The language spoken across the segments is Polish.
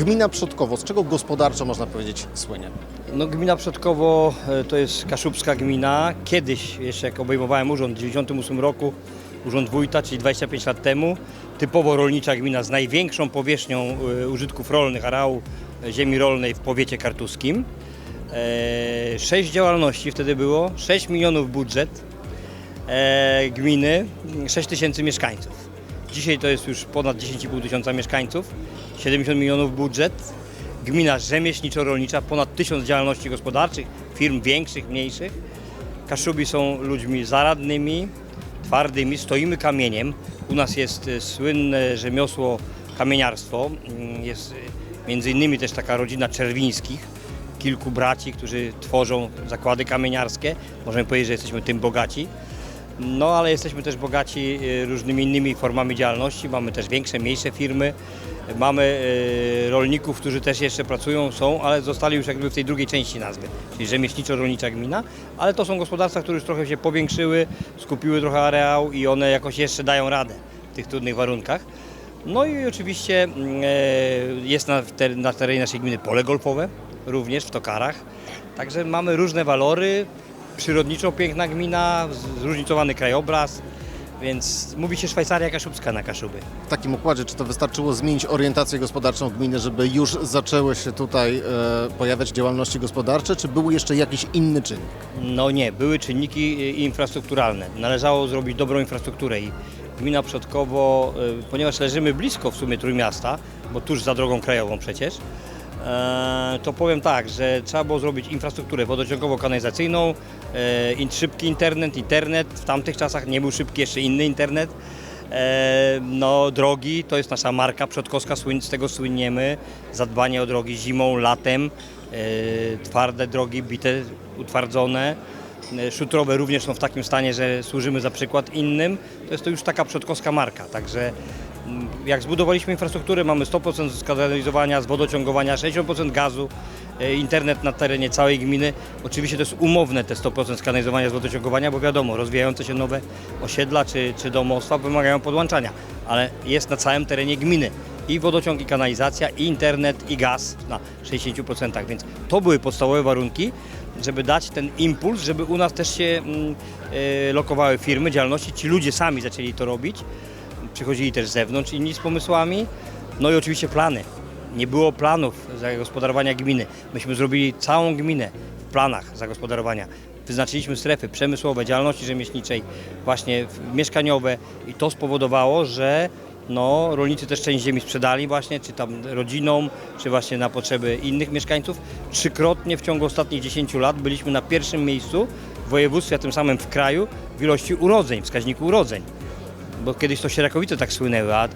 Gmina Przodkowo, z czego gospodarczo można powiedzieć słynie? No, gmina Przodkowo e, to jest kaszubska gmina. Kiedyś, jeszcze jak obejmowałem urząd w 1998 roku, urząd wójta, czyli 25 lat temu, typowo rolnicza gmina z największą powierzchnią e, użytków rolnych, areału e, ziemi rolnej w powiecie kartuskim. Sześć działalności wtedy było, 6 milionów budżet gminy, 6 tysięcy mieszkańców. Dzisiaj to jest już ponad 10,5 tysiąca mieszkańców, 70 milionów budżet. Gmina rzemieślniczo-rolnicza, ponad 1000 działalności gospodarczych, firm większych, mniejszych. Kaszubi są ludźmi zaradnymi, twardymi, stoimy kamieniem. U nas jest e, słynne rzemiosło kamieniarstwo. Mm, Jest e, między innymi też taka rodzina Czerwińskich, kilku braci, którzy tworzą zakłady kamieniarskie. Możemy powiedzieć, że jesteśmy tym bogaci. No ale jesteśmy też bogaci e, różnymi innymi formami działalności. Mamy też większe, mniejsze firmy. Mamy e, rolników, którzy też jeszcze pracują, są, ale zostali już jakby w tej drugiej części nazwy, czyli rzemieślniczo-rolnicza gmina, ale to są gospodarstwa, które już trochę się powiększyły, skupiły trochę areał i one jakoś jeszcze dają radę w tych trudnych warunkach. No i oczywiście mm, e, jest na terenie naszej gminy pole golfowe, również w Tokarach. Także mamy różne walory, przyrodniczo piękna gmina, zróżnicowany krajobraz, więc mówi się Szwajcaria Kaszubska na Kaszuby. W takim układzie, czy to wystarczyło zmienić orientację gospodarczą gminy, żeby już zaczęły się tutaj e, pojawiać działalności gospodarcze, czy był jeszcze jakiś inny czynnik? No nie, były czynniki y, infrastrukturalne. Należało zrobić dobrą infrastrukturę i gmina Przodkowo, y, ponieważ leżymy blisko w sumie Trójmiasta, bo tuż za drogą krajową przecież, e, to powiem tak, że trzeba było zrobić infrastrukturę wodociągowo-kanalizacyjną, e, szybki internet, internet, w tamtych czasach nie był szybki jeszcze inny internet, E, No, drogi to jest nasza marka przodkowska, z tego słyniemy. Zadbanie o drogi zimą, latem, e, twarde drogi, bite, utwardzone. E, Szutrowe również są w takim stanie, że służymy za przykład innym. To jest to już taka przodkowska marka, także jak zbudowaliśmy infrastrukturę, mamy 100% skanalizowania, z wodociągowania, 60% gazu, e, internet na terenie całej gminy. Oczywiście to jest umowne te 100% skanalizowania z wodociągowania, bo wiadomo, rozwijające się nowe osiedla czy, czy domostwa wymagają podłączania, ale jest na całym terenie gminy. I wodociąg, i kanalizacja, i internet, i gaz na 60%, więc to były podstawowe warunki, żeby dać ten impuls, żeby u nas też się mm, e, lokowały firmy, działalności, ci ludzie sami zaczęli to robić, przychodzili też z zewnątrz inni z pomysłami, no i oczywiście plany. Nie było planów zagospodarowania gminy. Myśmy zrobili całą gminę w planach zagospodarowania. Wyznaczyliśmy strefy przemysłowe, działalności rzemieślniczej, właśnie mieszkaniowe i to spowodowało, że no, rolnicy też część ziemi sprzedali właśnie, czy tam rodzinom, czy właśnie na potrzeby innych mieszkańców. Trzykrotnie w ciągu ostatnich 10 lat byliśmy na pierwszym miejscu w województwie, a tym samym w kraju w ilości urodzeń, wskaźniku urodzeń bo kiedyś to Sierakowice tak słynęły, a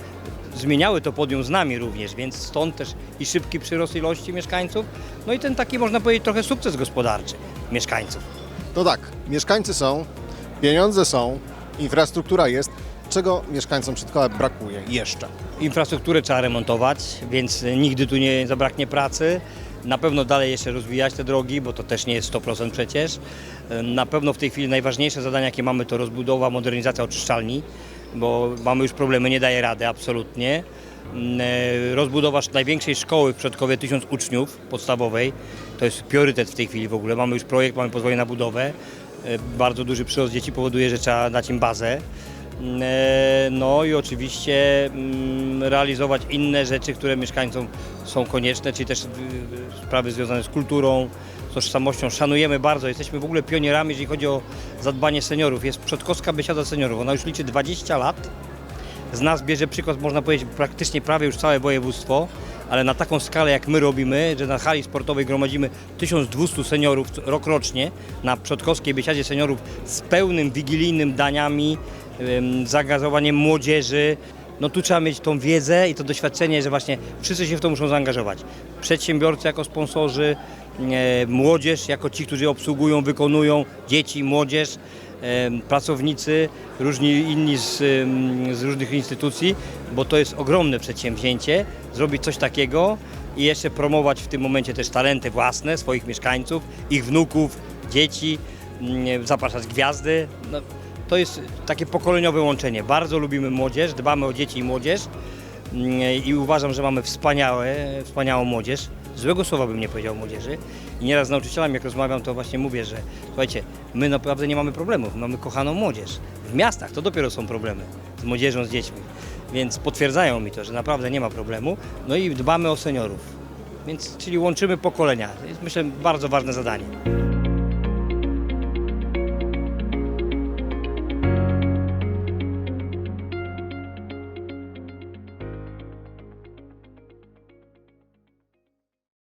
zmieniały to podium z nami również, więc stąd też i szybki przyrost ilości mieszkańców, no i ten taki można powiedzieć trochę sukces gospodarczy mieszkańców. To tak, mieszkańcy są, pieniądze są, infrastruktura jest. Czego mieszkańcom Przodkowa brakuje jeszcze? Infrastrukturę trzeba remontować, więc nigdy tu nie zabraknie pracy. Na pewno dalej jeszcze rozwijać te drogi, bo to też nie jest 100% przecież. Na pewno w tej chwili najważniejsze zadania, jakie mamy, to rozbudowa, modernizacja oczyszczalni, bo mamy już problemy, nie daje rady absolutnie. Mm, e, Rozbudowa największej szkoły w Przodkowie, 1000 uczniów podstawowej, to jest priorytet w tej chwili w ogóle. Mamy już projekt, mamy pozwolenie na budowę. E, Bardzo duży przyrost dzieci powoduje, że trzeba dać im bazę. E, No i oczywiście mm, realizować inne rzeczy, które mieszkańcom są konieczne, czyli też y, sprawy związane z kulturą, z tożsamością. Szanujemy bardzo, jesteśmy w ogóle pionierami, jeżeli chodzi o zadbanie seniorów. Jest Przodkowska Biesiada Seniorów, ona już liczy 20 lat. Z nas bierze przykład, można powiedzieć, praktycznie prawie już całe województwo, ale na taką skalę jak my robimy, że na hali sportowej gromadzimy 1200 seniorów rokrocznie na Przodkowskiej Biesiadzie Seniorów z pełnym wigilijnym daniami, ym, zaangażowaniem młodzieży. No tu trzeba mieć tą wiedzę i to doświadczenie, że właśnie wszyscy się w to muszą zaangażować. Przedsiębiorcy jako sponsorzy, młodzież jako ci, którzy obsługują, wykonują, dzieci, młodzież pracownicy, różni inni z, z różnych instytucji, bo to jest ogromne przedsięwzięcie, zrobić coś takiego i jeszcze promować w tym momencie też talenty własne swoich mieszkańców, ich wnuków, dzieci, mm, zapraszać gwiazdy. No, to jest takie pokoleniowe łączenie. Bardzo lubimy młodzież, dbamy o dzieci i młodzież. I uważam, że mamy wspaniałe, wspaniałą młodzież. Złego słowa bym nie powiedział młodzieży. I nieraz z nauczycielami, jak rozmawiam, to właśnie mówię, że słuchajcie, my naprawdę nie mamy problemów, mamy kochaną młodzież. W miastach to dopiero są problemy z młodzieżą, z dziećmi. Więc potwierdzają mi to, że naprawdę nie ma problemu. No i dbamy o seniorów. Więc, czyli łączymy pokolenia. To jest myślę bardzo ważne zadanie.